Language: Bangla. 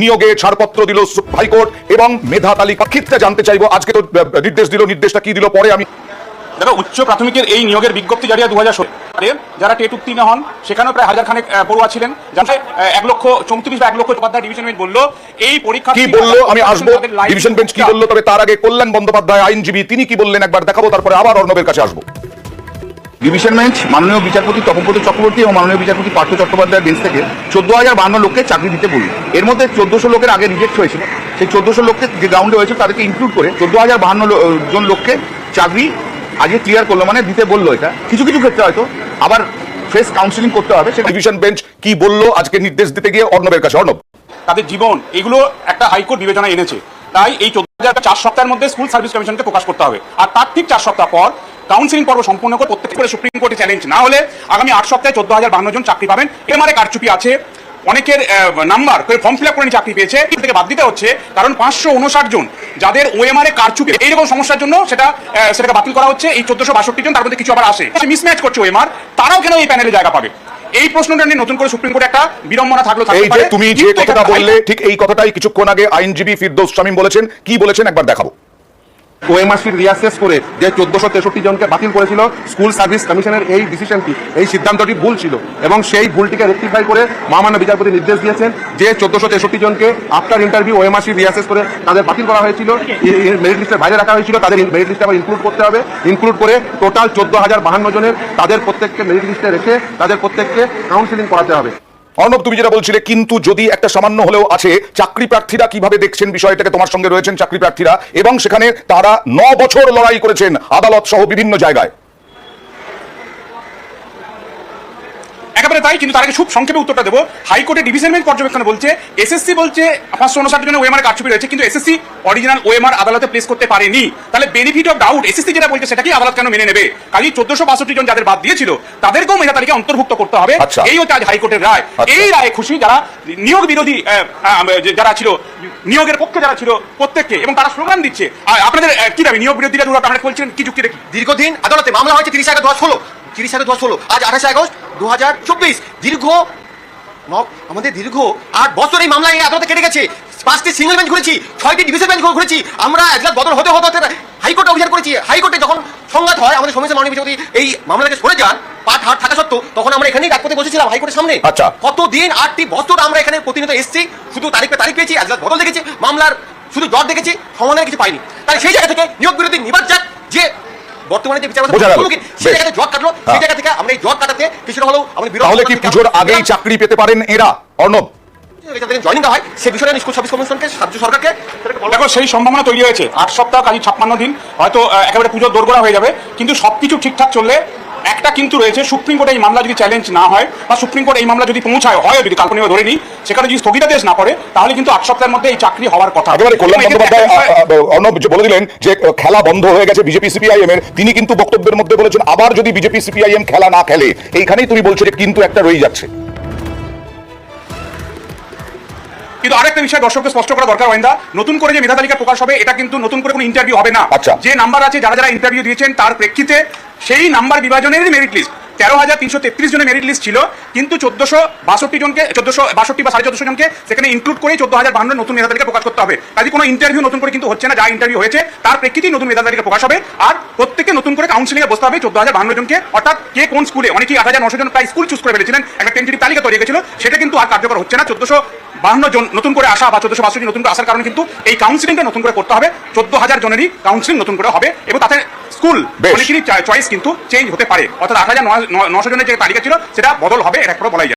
নিয়োগে ছাড়পত্র দিল হাইকোর্ট এবং মেধা তালিকা। ক্ষেত্রে জানতে চাইব আজকে তো নির্দেশ দিল নির্দেশটা কি দিল পরে আমি দেখো উচ্চ প্রাথমিকের এই নিয়োগের বিজ্ঞপ্তি জারি হয় দু হাজার যারা টেট উত্তীর্ণ হন সেখানেও প্রায় হাজার খানেক পড়ুয়া ছিলেন যাতে এক লক্ষ চৌত্রিশ বা এক লক্ষ উপাধ্যায় ডিভিশন বেঞ্চ বলল এই পরীক্ষা কি বলল? আমি আসব। ডিভিশন বেঞ্চ কি বলল? তবে তার আগে কল্যাণ বন্দ্যোপাধ্যায় আইনজীবী তিনি কি বললেন? একবার দেখাবো তারপরে আবার অর্ণবের কাছে আসব। ডিভিশন বেঞ্চ মাননীয় বিচারপতি তপব্রত চক্রবর্তী এবং মাননীয় বিচারপতি পার্থ চট্টোপাধ্যায়ের বেঞ্চ থেকে চোদ্দ হাজার বান্ন লোককে চাকরি দিতে বলি এর মধ্যে চোদ্দশো লোকের আগে রিজেক্ট হয়েছিল। সেই চোদ্দশো লোককে যে গ্রাউন্ডে হয়েছিল তাদেরকে ইনক্লুড করে চোদ্দ হাজার বাহান্ন জন লোককে চাকরি আজকে ক্লিয়ার করল মানে দিতে বলল এটা। কিছু কিছু ক্ষেত্রে হয়তো আবার ফ্রেশ কাউন্সিলিং করতে হবে। সেটা ডিভিশন বেঞ্চ কি বলল? আজকে নির্দেশ দিতে গিয়ে অর্ণবের কাছে। অর্ণব। তাদের জীবন এগুলো একটা হাইকোর্ট বিবেচনায় এনেছে। তাই এই চোদ্দ হাজার চার সপ্তাহের মধ্যে স্কুল সার্ভিস কমিশনকে প্রকাশ করতে হবে। আর তার ঠিক চার সপ্তাহ পর কাউন্সিলিং পর্ব সম্পূর্ণ করে প্রত্যেক করে সুপ্রিম কোর্টে চ্যালেঞ্জ না হলে আগামী আট সপ্তাহে চোদ্দ হাজার বান্ন জন চাকরি পাবেন। এমআরএ কারচুপি আছে। অনেকের নাম্বার করে ফর্ম ফিল আপ করে চাকরি পেয়েছে। থেকে বাদ দিতে হচ্ছে, কারণ পাঁচশো উনষাট জন যাদের ওএমআরএ কারচুপি এইরকম সমস্যার জন্য সেটা সেটাকে বাতিল করা হচ্ছে। এই চোদ্দশো বাষট্টি জন, তার মধ্যে কিছু আবার আসে। মিসম্যাচ করছে ওএমআর তারাও কেন এই প্যানেলে জায়গা পাবে? এই প্রশ্নটা নিয়ে নতুন করে সুপ্রিম কোর্টে একটা বিড়ম্বনা থাকল এই যে তুমি যে কথাটা বললে ঠিক এই কথাটাই কিছুক্ষণ আগে আইনজীবী ফিরদৌস শামীম বলেছেন। কি বলেছেন? একবার দেখাবো। ওএমআরসির রিয়াসেস করে যে চোদ্দশো তেষট্টি জনকে বাতিল করেছিল স্কুল সার্ভিস কমিশনের এই ডিসিশনটি এই সিদ্ধান্তটি ভুল ছিল। এবং সেই ভুলটিকে রেক্টিফাই করে মহামান্য বিচারপতি নির্দেশ দিয়েছেন যে চোদ্দশো তেষট্টি জনকে আফটার ইন্টারভিউ ওএমআরসি রিয়াসেস করে তাদের বাতিল করা হয়েছিল। মেরিট লিস্টের বাইরে রাখা হয়েছিল। তাদের মেরিট লিস্টে আবার ইনক্লুড করতে হবে। ইনক্লুড করে টোটাল চোদ্দ হাজার বাহান্ন জনের তাদের প্রত্যেককে মেরিট লিস্টে রেখে তাদের প্রত্যেককে কাউন্সিলিং করাতে হবে। অর্ণব, তুমি যেটা বলছিলে, কিন্তু যদি একটা সামান্য হলেও আছে, চাকরি প্রার্থীরা কীভাবে দেখছেন বিষয়টাকে তোমার সঙ্গে রয়েছেন চাকরি প্রার্থীরা, এবং সেখানে তারা ন বছর লড়াই করেছেন আদালত সহ বিভিন্ন জায়গায়। একেবারে তাই কিন্তু তার আগে খুব সংক্ষেপে উত্তরটা দেবো। হাইকোর্টে ডিভিশন বেঞ্চ পর্যবেক্ষণে বলছে এসএসসি বলছে পাঁচশো উনষাট জনের ওএমআর কারচুপি রয়েছে কিন্তু এসএসসি অরিজিনাল ওএমআর আদালতে প্লেস করতে পারেনি। তাহলে বেনিফিট অফ ডাউট এসএসসি যেটা বলছে সেটাকে আদালত কেন মেনে নেবে? কাজী চোদ্দশো বাষট্টি জন যাদের বাদ দিয়েছিল তাদেরকেও মেধা তালিকা অন্তর্ভুক্ত করতে হবে। আচ্ছা। এই হচ্ছে আজ হাইকোর্টের রায়। আচ্ছা। এই রায়ে খুশি যারা নিয়োগ বিরোধী যারা ছিল নিয়োগের পক্ষে যারা ছিল প্রত্যেককে এবং তারা স্লোগান দিচ্ছে। আর আপনাদের কি দাবি? নিয়োগ বিরোধীরা দূর আপনারা বলছিলেন কি যুক্তি দেখি? দীর্ঘদিন আদালতে মামলা হয়েছে তিরিশ আগস্ট দশ হাজার ষোলো। তিরিশ আগস্ট দশ ষোলো আজ আঠাশে আগস্ট দু হাজার চব্বিশ। দীর্ঘ আমাদের দীর্ঘ আট বছর এই মামলা এই আদালতে কেটে গেছে। পাঁচটি সিঙ্গেল বেঞ্চ ঘুরেছি ছয়টি ডিভিশন বেঞ্চ ঘুরেছি। আমরা একজন বদল হতে হতে হতে হাইকোর্টে অভিযান করেছি। হাইকোর্টে যখন সংঘাত হয় আমাদের সমস্যা মাননীয় বিচারপতি এই মামলাকে সরে যান পাঠ হাট থাকা সত্ত্বেও তখন আমরা এখানেই রাজপথে বসেছিলাম হাইকোর্টের সামনে। আচ্ছা। কতদিন আটটি বছর আমরা এখানে প্রতিনিয়ত এসেছি শুধু তারিখ পে তারিখ পেয়েছি আজ বদল দেখেছি মামলার শুধু জট দেখেছি সমাধানের কিছু পাইনি। তাই সেই জায়গা থেকে নিয়োগ বিরোধী নিবাদ যাক যে বর্তমানে যে বিচার সেই জায়গাতে জট কাটলো হ্যাঁ। সেই জায়গা থেকে আমরা এই জট কাটাতে কিছুটা হলেও আমাদের তাহলে কি পুজোর আগেই চাকরি পেতে পারেন এরা? অর্ণব। জয়েনিং হয় সে বিষয়ে স্কুল সার্ভিস কমিশনকে রাজ্য সরকারকে দেখো সেই সম্ভাবনা তৈরি হয়েছে। আট সপ্তাহ কাজী ছাপ্পান্ন দিন। হয়তো একেবারে পুজোর দোরগোড়া হয়ে যাবে। কিন্তু সবকিছু ঠিকঠাক চললে একটা কিন্তু রয়েছে সুপ্রিম কোর্টে এই মামলা যদি চ্যালেঞ্জ না হয় বা সুপ্রিম কোর্ট এই মামলা যদি পৌঁছায় হয় যদি কাল্পনিক ধরে নিই সেখানে যদি স্থগিতাদেশ না করে তাহলে কিন্তু আট সপ্তাহের মধ্যে এই চাকরি হওয়ার কথা। একেবারে কল্যাণ বন্দ্যোপাধ্যায় অর্ণব বলে দিলেন যে খেলা বন্ধ হয়ে গেছে বিজেপি সিপিআইএম এর তিনি কিন্তু বক্তব্যের মধ্যে বলেছেন আবার যদি বিজেপি সিপিআইএম খেলা না খেলে এইখানেই তুমি বলছো যে কিন্তু একটা রয়ে যাচ্ছে। কিন্তু আরেকটা বিষয় দর্শককে স্পষ্ট করা দরকার হয় না নতুন করে যে মেধা তালিকা প্রকাশ হবে এটা কিন্তু নতুন করে কোনো ইন্টারভিউ হবে না। আচ্ছা। যে নাম্বার আছে যারা যারা ইন্টারভিউ দিয়েছেন তার প্রেক্ষিতে সেই নাম্বার বিভাজনেরই মেরিট লিস্ট তেরো হাজার তিনশো তেত্রিশ জনের মেরিট লিস্ট ছিল, কিন্তু চোদ্দশো বাষট্টি জনকে, চোদ্দশো বাষট্টি বা সাড়ে চোদ্দশো জনকে সেখানে ইনক্লুড করে চোদ্দ হাজার বাহান্ন নতুন মেধা তালিকা প্রকাশ করতে হবে। কাজে কোনো ইন্টারভিউ নতুন করে কিন্তু হচ্ছে না, যা ইন্টারভিউ হয়েছে, তার প্রেক্ষিতেই নতুন মেধা তালিকা প্রকাশ হবে। আর প্রত্যেককে নতুন করে কাউন্সিলিং এ বসতে হবে চোদ্দ হাজার বাহান্ন জনকে। অর্থাৎ কে কোন স্কুলে অনেকেই আট হাজার নশো জন প্রায় স্কুল চুজ করে ফেলেছিলেন, একটা টেন্টেটিভ তালিকা তৈরি হয়েছিল, সেটা কিন্তু আর কার্যকর হচ্ছে না। চোদ্দশো বাহান্ন জন নতুন করে আসা বা চোদ্দশো বাষট্টি নতুন করে আসার কারণে কিন্তু এই কাউন্সিলিংটা নতুন করে করতে হবে। চোদ্দ হাজার জনেরই কাউন্সিলিং নতুন করে হবে, এবং তাতে স্কুল। অনেকেরই চয়েস কিন্তু চেঞ্জ হতে পারে অর্থাৎ আট হাজার নশো জনের যে তালিকা ছিল সেটা বদল হবে এটা পুরো বলাই যায়